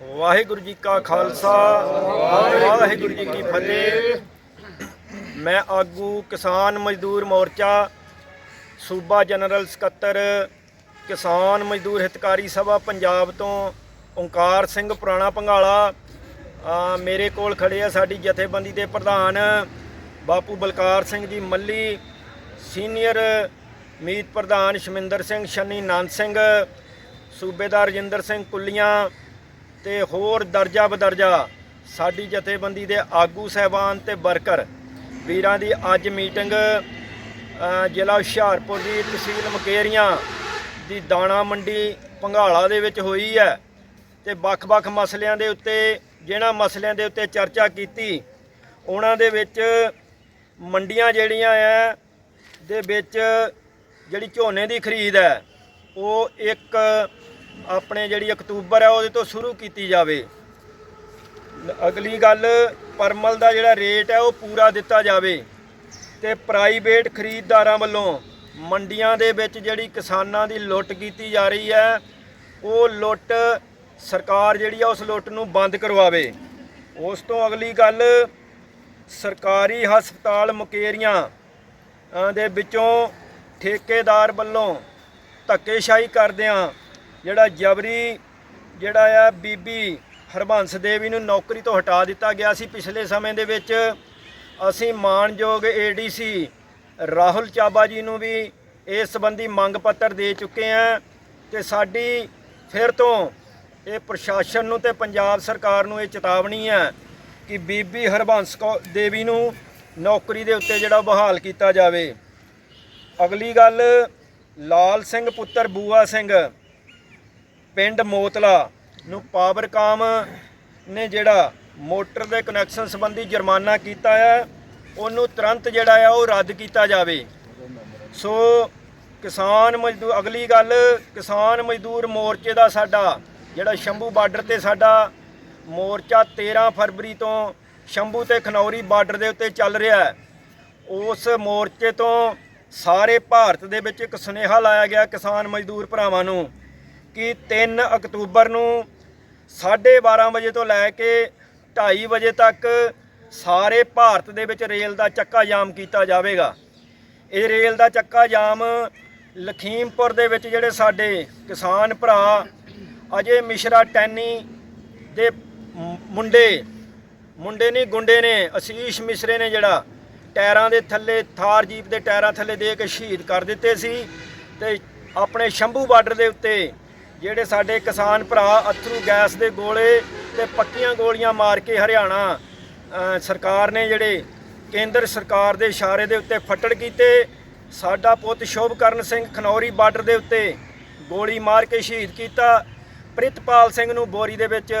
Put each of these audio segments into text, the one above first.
ਵਾਹਿਗੁਰੂ ਜੀ ਕਾ ਖਾਲਸਾ, ਵਾਹਿਗੁਰੂ ਜੀ ਕੀ ਫਤਿਹ। ਮੈਂ ਆਗੂ ਕਿਸਾਨ ਮਜ਼ਦੂਰ ਮੋਰਚਾ, ਸੂਬਾ ਜਨਰਲ ਸਕੱਤਰ, ਕਿਸਾਨ ਮਜ਼ਦੂਰ ਹਿਤਕਾਰੀ ਸਭਾ ਪੰਜਾਬ ਤੋਂ ਓਂਕਾਰ ਸਿੰਘ ਪੁਰਾਣਾ ਪੰਗਾਲਾ। ਮੇਰੇ ਕੋਲ ਖੜੇ ਆ ਸਾਡੀ ਜਥੇਬੰਦੀ ਦੇ ਪ੍ਰਧਾਨ ਬਾਪੂ ਬਲਕਾਰ ਸਿੰਘ ਜੀ ਮੱਲੀ, ਸੀਨੀਅਰ ਮੀਤ ਪ੍ਰਧਾਨ ਸ਼ਮਿੰਦਰ ਸਿੰਘ, ਸ਼ਨੀ ਨੰਦ ਸਿੰਘ, ਸੂਬੇਦਾਰ ਰਜਿੰਦਰ ਸਿੰਘ ਕੁੱਲੀਆਂ ਤੇ ਹੋਰ ਦਰਜਾ ਬਦਰਜਾ ਸਾਡੀ ਜਥੇਬੰਦੀ ਦੇ ਆਗੂ ਸਹਿਬਾਨ ਤੇ ਵਰਕਰ ਵੀਰਾਂ ਦੀ ਅੱਜ ਮੀਟਿੰਗ ਜ਼ਿਲ੍ਹਾ ਹੁਸ਼ਿਆਰਪੁਰ ਦੀ ਤਹਿਸੀਲ ਮਕੇਰੀਆਂ ਦੀ ਦਾਣਾ ਮੰਡੀ ਪੰਘਾਲਾ ਦੇ ਵਿੱਚ ਹੋਈ ਹੈ ਤੇ ਵੱਖ-ਵੱਖ ਮਸਲਿਆਂ ਦੇ ਉੱਤੇ ਜਿਹਨਾਂ ਮਸਲਿਆਂ ਦੇ ਉੱਤੇ ਚਰਚਾ ਕੀਤੀ, ਉਹਨਾਂ ਦੇ ਵਿੱਚ ਮੰਡੀਆਂ ਜਿਹੜੀਆਂ ਆ ਦੇ ਵਿੱਚ ਜਿਹੜੀ ਝੋਨੇ ਦੀ ਖਰੀਦ ਹੈ, ਉਹ ਇੱਕ ਆਪਣੇ ਜਿਹੜੀ ਅਕਤੂਬਰ ਹੈ ਉਹਦੇ ਤੋਂ ਸ਼ੁਰੂ ਕੀਤੀ ਜਾਵੇ। ਅਗਲੀ ਗੱਲ, ਪਰਮਲ ਦਾ ਜਿਹੜਾ ਰੇਟ ਹੈ ਉਹ ਪੂਰਾ ਦਿੱਤਾ ਜਾਵੇ ਤੇ ਪ੍ਰਾਈਵੇਟ ਖਰੀਦਦਾਰਾਂ ਵੱਲੋਂ ਮੰਡੀਆਂ ਦੇ ਵਿੱਚ ਜਿਹੜੀ ਕਿਸਾਨਾਂ ਦੀ ਲੁੱਟ ਕੀਤੀ ਜਾ ਰਹੀ ਹੈ, ਉਹ ਲੁੱਟ ਸਰਕਾਰ ਜਿਹੜੀ ਆ ਉਸ ਲੁੱਟ ਨੂੰ ਬੰਦ ਕਰਵਾਵੇ। ਉਸ ਤੋਂ ਅਗਲੀ ਗੱਲ, ਸਰਕਾਰੀ ਹਸਪਤਾਲ ਮੁਕੇਰੀਆਂ ਦੇ ਵਿੱਚੋਂ ਠੇਕੇਦਾਰ ਵੱਲੋਂ ਧੱਕੇਸ਼ਾਹੀ ਕਰਦਿਆਂ ਜਿਹੜਾ ਜਬਰੀ, ਜਿਹੜਾ ਆ ਬੀਬੀ ਹਰਬੰਸ ਦੇਵੀ ਨੂੰ ਨੌਕਰੀ ਤੋਂ ਹਟਾ ਦਿੱਤਾ ਗਿਆ ਸੀ। ਪਿਛਲੇ ਸਮੇਂ ਦੇ ਵਿੱਚ ਅਸੀਂ ਮਾਨਯੋਗ ਏਡੀਸੀ ਰਾਹੁਲ ਚਾਬਾ ਜੀ ਨੂੰ ਵੀ ਇਸ ਸੰਬੰਧੀ ਮੰਗ ਪੱਤਰ ਦੇ ਚੁੱਕੇ ਹਾਂ ਤੇ ਸਾਡੀ ਫਿਰ ਤੋਂ ਇਹ ਪ੍ਰਸ਼ਾਸਨ ਨੂੰ ਤੇ ਪੰਜਾਬ ਸਰਕਾਰ ਨੂੰ ਇਹ ਚੇਤਾਵਨੀ ਹੈ ਕਿ ਬੀਬੀ ਹਰਬੰਸ ਕੌ, ਦੇਵੀ ਨੂੰ ਨੌਕਰੀ ਦੇ ਉੱਤੇ ਜਿਹੜਾ ਬਹਾਲ ਕੀਤਾ ਜਾਵੇ। ਅਗਲੀ ਗੱਲ, ਲਾਲ ਸਿੰਘ ਪੁੱਤਰ ਬੂਆ ਸਿੰਘ। ਪਿੰਡ ਮੋਤਲਾ ਨੂੰ ਪਾਵਰਕਾਮ ਨੇ ਜਿਹੜਾ ਮੋਟਰ ਦੇ ਕਨੈਕਸ਼ਨ ਸੰਬੰਧੀ ਜੁਰਮਾਨਾ ਕੀਤਾ ਹੈ, ਉਹਨੂੰ ਤੁਰੰਤ ਜਿਹੜਾ ਆ ਉਹ ਰੱਦ ਕੀਤਾ ਜਾਵੇ। ਸੋ ਕਿਸਾਨ ਮਜ਼ਦੂਰ ਅਗਲੀ ਗੱਲ, ਕਿਸਾਨ ਮਜ਼ਦੂਰ ਮੋਰਚੇ ਦਾ ਸਾਡਾ, ਜਿਹੜਾ ਸ਼ੰਭੂ ਬਾਰਡਰ ਤੇ ਸਾਡਾ ਮੋਰਚਾ 13 ਫਰਵਰੀ ਤੋਂ ਸ਼ੰਭੂ ਤੇ ਖਨੌਰੀ ਬਾਰਡਰ ਦੇ ਉੱਤੇ ਚੱਲ ਰਿਹਾ ਹੈ। ਉਸ ਮੋਰਚੇ ਤੋਂ ਸਾਰੇ ਭਾਰਤ ਦੇ ਵਿੱਚ ਇੱਕ ਸੁਨੇਹਾ ਲਾਇਆ ਗਿਆ ਕਿਸਾਨ ਮਜ਼ਦੂਰ ਭਰਾਵਾਂ ਨੂੰ। ਕਿ 3 ਅਕਤੂਬਰ ਨੂੰ 12:30 ਵਜੇ ਤੋਂ ਲੈ ਕੇ 2:30 ਵਜੇ ਤੱਕ ਸਾਰੇ ਭਾਰਤ ਦੇ ਵਿੱਚ ਰੇਲ ਦਾ ਚੱਕਾ ਜਾਮ ਕੀਤਾ ਜਾਵੇਗਾ। ਇਹ ਰੇਲ ਦਾ ਚੱਕਾ ਜਾਮ ਲਖੀਮਪੁਰ ਦੇ ਵਿੱਚ ਜਿਹੜੇ ਸਾਡੇ ਕਿਸਾਨ ਭਰਾ ਅਜੇ ਮਿਸ਼ਰਾ ਟੈਨੀ ਦੇ ਮੁੰਡੇ ਮੁੰਡੇ ਨਹੀਂ, ਗੁੰਡੇ ਨੇ, ਅਸੀਸ਼ ਮਿਸ਼ਰੇ ਨੇ ਜਿਹੜਾ ਟਾਇਰਾਂ ਦੇ ਥੱਲੇ, ਥਾਰ ਜੀਪ ਦੇ ਟਾਇਰਾਂ ਥੱਲੇ ਦੇ ਕੇ ਸ਼ਹੀਦ ਕਰ ਦਿੱਤੇ ਸੀ ਤੇ ਆਪਣੇ ਸ਼ੰਭੂ ਬਾਰਡਰ ਦੇ ਉੱਤੇ ਜਿਹੜੇ ਸਾਡੇ ਕਿਸਾਨ ਭਰਾ ਅਥਰੂ ਗੈਸ ਦੇ ਗੋਲੇ ਤੇ ਪੱਕੀਆਂ ਗੋਲੀਆਂ ਮਾਰ ਕੇ ਹਰਿਆਣਾ ਸਰਕਾਰ ਨੇ ਜਿਹੜੇ ਕੇਂਦਰ ਸਰਕਾਰ ਦੇ ਇਸ਼ਾਰੇ ਦੇ ਉੱਤੇ ਫੱਟੜ ਕੀਤੇ, ਸਾਡਾ ਪੁੱਤ ਸ਼ੋਭਕਰਨ ਸਿੰਘ ਖਨੌਰੀ ਬਾਰਡਰ ਦੇ ਉੱਤੇ ਗੋਲੀ ਮਾਰ ਕੇ ਸ਼ਹੀਦ ਕੀਤਾ। ਪ੍ਰਿਤਪਾਲ ਸਿੰਘ ਨੂੰ ਬੋਰੀ ਦੇ ਵਿੱਚ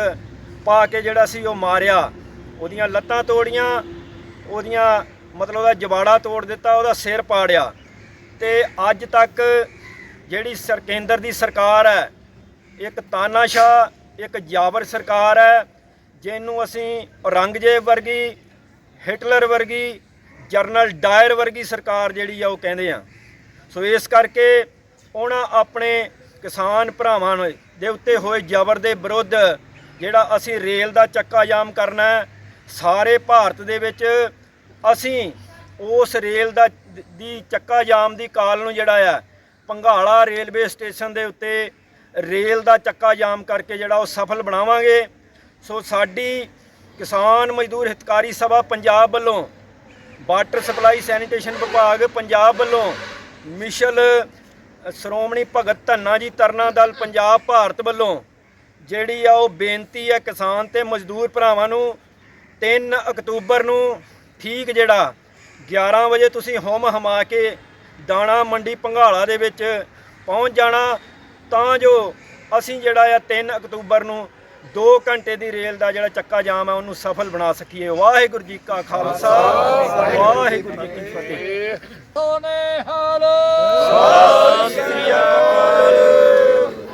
ਪਾ ਕੇ ਜਿਹੜਾ ਸੀ ਉਹ ਮਾਰਿਆ। ਉਹਦੀਆਂ ਲੱਤਾਂ ਤੋੜੀਆਂ, ਉਹਦੀਆਂ ਮਤਲਬ ਉਹਦਾ ਜਵਾੜਾ ਤੋੜ ਦਿੱਤਾ, ਉਹਦਾ ਸਿਰ ਪਾੜਿਆ। ਤੇ ਅੱਜ ਤੱਕ ਜਿਹੜੀ ਸਰ, ਕੇਂਦਰ ਦੀ ਸਰਕਾਰ ਹੈ ਇੱਕ ਤਾਨਾਸ਼ਾਹ, ਇੱਕ ਜਾਬਰ ਸਰਕਾਰ ਹੈ, ਜਿਹਨੂੰ ਅਸੀਂ ਔਰੰਗਜ਼ੇਬ ਵਰਗੀ, ਹਿਟਲਰ ਵਰਗੀ, ਜਰਨਲ ਡਾਇਰ ਵਰਗੀ ਸਰਕਾਰ ਜਿਹੜੀ ਆ ਉਹ ਕਹਿੰਦੇ ਆ। ਸੋ ਇਸ ਕਰਕੇ ਉਹਨਾਂ ਆਪਣੇ ਕਿਸਾਨ ਭਰਾਵਾਂ ਦੇ ਉੱਤੇ ਹੋਏ ਜ਼ਬਰ ਦੇ ਵਿਰੁੱਧ ਜਿਹੜਾ ਅਸੀਂ ਰੇਲ ਦਾ ਚੱਕਾ ਜਾਮ ਕਰਨਾ ਸਾਰੇ ਭਾਰਤ ਦੇ ਵਿੱਚ ਅਸੀਂ ਉਸ ਰੇਲ ਦਾ, ਦੀ ਚੱਕਾ ਜਾਮ ਦੀ ਕਾਲ ਨੂੰ ਜਿਹੜਾ ਆ, ਪੰਘਾਲਾ ਰੇਲਵੇ ਸਟੇਸ਼ਨ ਦੇ ਉੱਤੇ ਰੇਲ ਦਾ ਚੱਕਾ ਜਾਮ ਕਰਕੇ ਜਿਹੜਾ ਉਹ ਸਫਲ ਬਣਾਵਾਂਗੇ। ਸੋ ਸਾਡੀ ਕਿਸਾਨ ਮਜ਼ਦੂਰ ਹਿਤਕਾਰੀ ਸਭਾ ਪੰਜਾਬ ਵੱਲੋਂ ਵਾਟਰ ਸਪਲਾਈ ਸੈਨੀਟੇਸ਼ਨ ਵਿਭਾਗ ਪੰਜਾਬ ਵੱਲੋਂ ਮਿਸ਼ਲ ਸ਼੍ਰੋਮਣੀ ਭਗਤ ਧੰਨਾ ਜੀ ਤਰਨਾ ਦਲ ਪੰਜਾਬ ਭਾਰਤ ਵੱਲੋਂ ਜਿਹੜੀ ਆ ਉਹ ਬੇਨਤੀ ਹੈ ਕਿਸਾਨ ਤੇ ਮਜ਼ਦੂਰ ਭਰਾਵਾਂ ਨੂੰ 3 ਅਕਤੂਬਰ ਨੂੰ ਠੀਕ ਜਿਹੜਾ 11 ਵਜੇ ਤੁਸੀਂ ਹੁਮ ਹਮਾ ਕੇ ਦਾਣਾ ਮੰਡੀ ਪੰਘਾਲਾ ਦੇ ਵਿੱਚ ਪਹੁੰਚ ਜਾਣਾ। ਤਾਂ ਜੋ ਅਸੀਂ ਜਿਹੜਾ ਆ 3 ਅਕਤੂਬਰ ਨੂੰ 2 ਘੰਟੇ ਦੀ ਰੇਲ ਦਾ ਜਿਹੜਾ ਚੱਕਾ ਜਾਮ ਹੈ ਉਹਨੂੰ ਸਫਲ ਬਣਾ ਸਕੀਏ। ਵਾਹਿਗੁਰੂ ਜੀ ਕਾ ਖਾਲਸਾ। ਵਾਹਿਗੁਰੂ ਜੀ ਕੀ ਫਤਿਹ। ਸੋਨੇ ਹਾਲ। ਸਤਿ ਸ੍ਰੀ ਅਕਾਲ।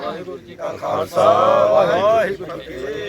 ਵਾਹਿਗੁਰੂ ਜੀ ਕਾ ਖਾਲਸਾ। ਵਾਹਿਗੁਰੂ ਜੀ ਕੀ ਫਤਿਹ।